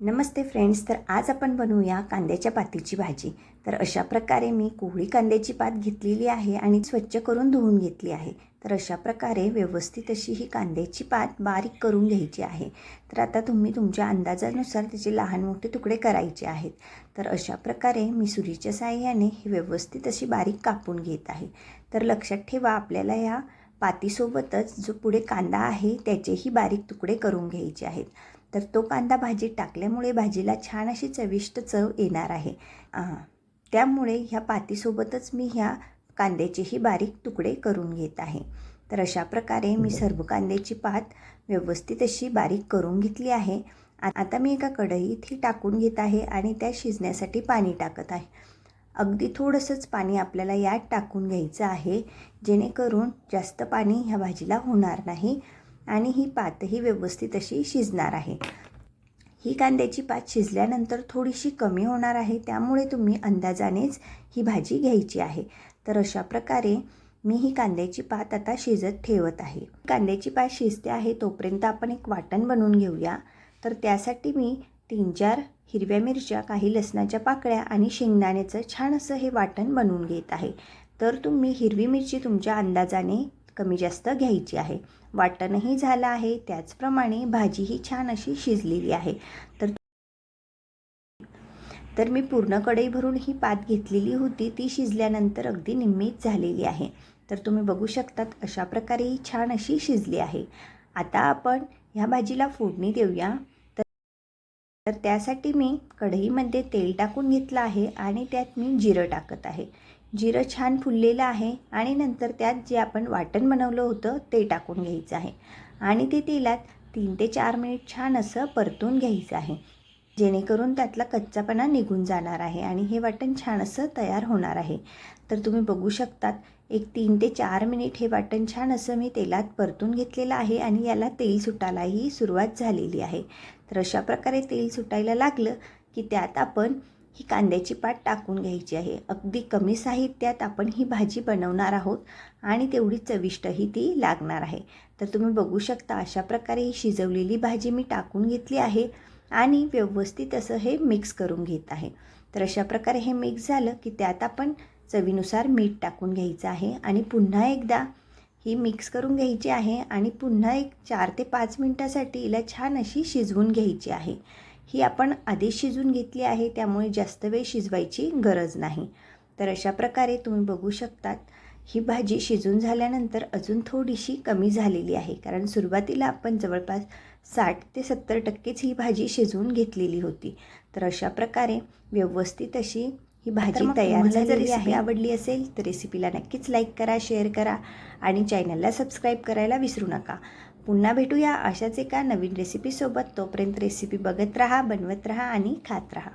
नमस्ते friends तर आज आपण बनवूया कांद्याच्या पातीची भाजी. तर अशा प्रकारे मी कोवळी कांद्याची पात घेतलेली आहे आणि स्वच्छ करून धुवून घेतली आहे. तर अशा प्रकारे व्यवस्थित अशी ही कांद्याची पात बारीक करून घ्यायची आहे. तर आता तुम्ही तुमच्या अंदाजानुसार त्याचे लहान मोठे तुकडे करायचे आहेत. तर अशा प्रकारे मी सुरीच्या साह्याने ही व्यवस्थित अशी बारीक कापून घेत आहे. तर लक्षात ठेवा आपल्याला या पातीसोबतच जो पुढे कांदा आहे त्याचेही बारीक तुकडे करून घ्यायचे आहेत. तर तो कांदा भाजीत टाकल्यामुळे भाजीला छान अशी चविष्ट चव येणार आहे. त्यामुळे ह्या पातीसोबतच मी ह्या कांद्याचेही बारीक तुकडे करून घेत आहे. तर अशा प्रकारे मी सर्व कांद्याची पात व्यवस्थित अशी बारीक करून घेतली आहे. आता मी एका कढईत ही टाकून घेत आहे आणि त्या शिजण्यासाठी पाणी टाकत आहे. अगदी थोडंसंच पाणी आपल्याला यात टाकून घ्यायचं आहे जेणेकरून जास्त पाणी ह्या भाजीला होणार नाही. आणि ही पातही व्यवस्थित अशी शिजणार आहे. ही कांद्याची पात शिजल्यानंतर थोडीशी कमी होणार आहे त्यामुळे तुम्ही अंदाजानेच ही भाजी घ्यायची आहे. तर अशा प्रकारे मी ही कांद्याची पात आता शिजत ठेवत आहे. कांद्याची पात शिजते आहे तोपर्यंत आपण एक वाटण बनवून घेऊया. तर त्यासाठी मी तीन चार हिरव्या मिरच्या काही लसणाच्या पाकळ्या आणि शेंगदाण्याचं छान असं हे वाटण बनवून घेत आहे. तर तुम्ही हिरवी मिरची तुमच्या अंदाजाने कमी जास्त घ्यायची आहे. वाटणही झालं आहे त्याचप्रमाणे भाजीही छान अशी शिजलेली आहे. तर तर मी पूर्ण कढई भरून ही पात घेतलेली होती ती शिजल्यानंतर अगदी निम्मीच झालेली आहे. तर तुम्ही बघू शकतात अशा प्रकारे ही छान अशी शिजली आहे. आता आपण ह्या भाजीला फोडणी देऊया. तर तर त्यासाठी मी कढईमध्ये तेल टाकून घेतलं आहे आणि त्यात मी जिरं टाकत आहे. जिरं छान फुललेलं आहे आणि नंतर त्यात जे आपण वाटण बनवलं होतं ते टाकून घ्यायचं आहे. आणि ते तेलात तीन ते चार मिनिट छान असं परतून घ्यायचं आहे. जेणेकरून त्यातला कच्चापणा निघून जाणार आहे आणि हे वाटण छान असं तयार होणार आहे. तर तुम्ही बघू शकतात एक तीन ते चार मिनिट हे वाटण छान असं मी तेलात परतून घेतलेलं आहे आणि याला तेल सुटायलाही सुरुवात झालेली आहे. तर अशा प्रकारे तेल सुटायला लागलं की त्यात आपण ही कांद्याची पात टाकून घ्यायची आहे. अगदी कमी साहित्यात आपण ही भाजी बनवणार आहोत आणि तेवढी चविष्टही ती लागणार आहे. तर तुम्ही बघू शकता अशा प्रकारे ही शिजवलेली भाजी मी टाकून घेतली आहे आणि व्यवस्थित असं हे मिक्स करून घेत आहे. तर अशा प्रकारे हे मिक्स झालं की त्यात आपण चवीनुसार मीठ टाकून घ्यायचं आहे आणि पुन्हा एकदा ही मिक्स करून घ्यायची आहे आणि पुन्हा एक चार ते पाच मिनटासाठी हिला छान अशी शिजवून घ्यायची आहे. ही आपण आधीच शिजवून घेतली आहे त्यामुळे जास्त वेळ शिजवायची गरज नाही. तर अशा प्रकारे तुम्ही बघू शकतात ही भाजी शिजून झाल्यानंतर अजून थोडीशी कमी झालेली आहे. कारण सुरुवातीला आपण जवळपास साठ ते सत्तर टक्केच ही भाजी शिजवून घेतलेली होती. तर अशा प्रकारे व्यवस्थित अशी ही भाजी तयार झालेली आहे. आवडली असेल तर रेसिपीला नक्कीच लाईक करा शेअर करा आणि चॅनलला सबस्क्राईब करायला विसरू नका. पुन्हा भेटूया अशाच एका नवीन रेसिपीसोबत तोपर्यंत रेसिपी बघत राहा बनवत राहा आणि खात राहा.